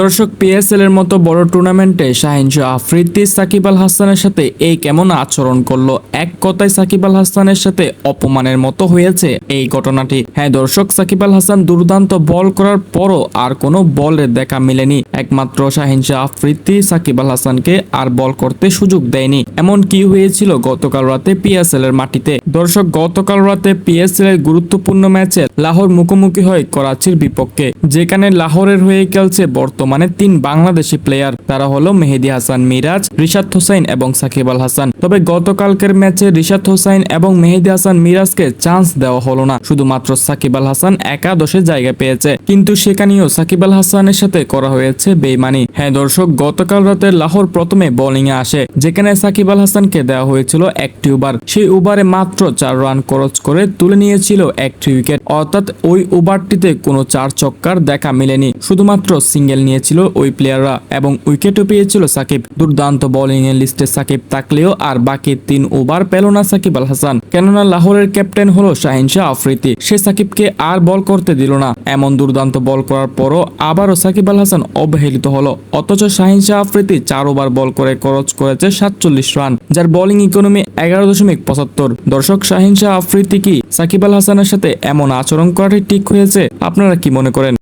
দর্শক পিএসএল এর মতো বড় টুর্নামেন্টে শাহিন শাহ আফ্রিদি, সাকিব আল হাসানের সাথে এই কেমন আচরণ করল? এক কথায় সাকিব আল হাসানের সাথে অপমানের মতো হয়েছে এই ঘটনাটি। হ্যাঁ দর্শক, সাকিব আল হাসান দুর্দান্ত বল করার পরও আর কোনো বলের দেখা মেলেনি। একমাত্র শাহিন শাহ আফ্রিদি, সাকিব আল হাসানকে আর বল করতে সুযোগ দেয়নি। এমন কি হয়েছিল গতকাল রাতে পিএসএল এর মাটিতে? দর্শক গতকাল রাতে পিএসএল এর গুরুত্বপূর্ণ ম্যাচে লাহোর মুখোমুখি হয় করাচির বিপক্ষে, যেখানে লাহোরের হয়ে খেলছে বর্তমানে তিন বাংলাদেশি প্লেয়ার তারা হলো মেহেদি হাসান, মিরাজ, রিশাদ হোসাইন এবং সাকিব আল হাসান। তবে গতকালকের ম্যাচে রিশাদ হোসাইন এবং মেহেদি হাসান, মিরাজকে চান্স দেওয়া হলো না। শুধুমাত্র সাকিব আল হাসান একাদশে জায়গা পেয়েছে। কিন্তু সেখানেও সাকিব আল হাসানের সাথে করা হয়েছে বেইমানি। হ্যাঁ দর্শক, গতকাল রাতে লাহোর প্রথমে বোলিং এ আসে, যেখানে সাকিব আল হাসানকে দেওয়া হয়েছিল একটি ওভার সেই ওভারে মাত্র চার রান খরচ করে তুলে নিয়েছিল একটি উইকেট। অর্থাৎ ওই ওভারটিতে কোনো চার চক্কার দেখা মেলেনি। শুধুমাত্র সিঙ্গেল নিয়েছিল ওই প্লেয়াররা এবং উইকেটও পেয়েছিল সাকিব। দুর্দান্ত বোলিং এর লিস্টে সাকিব থাকলেও আর বাকি তিন ওভার পেল না সাকিব আল হাসান। কেননা লাহোরের ক্যাপ্টেন হলো শাহিন শাহ আফ্রিদি। সে সাকিবকে আর বল করতে দিল না। এমন দুর্দান্ত বল করার পরও আবারও সাকিব আল হাসান অবহেলিত হলো। অথচ শাহিন শাহ আফ্রিদি চার ওভার বল করে খরচ করেছে সাতচল্লিশ রান, যার বোলিং ইকোনমি এগারো দশমিক পঁচাত্তর। দর্শক শাহিন শাহ আফ্রিদি কি সাকিব আল হাসানের সাথে এমন আচরণ করাটি ঠিক হয়েছে? আপনারা কি মনে করেন?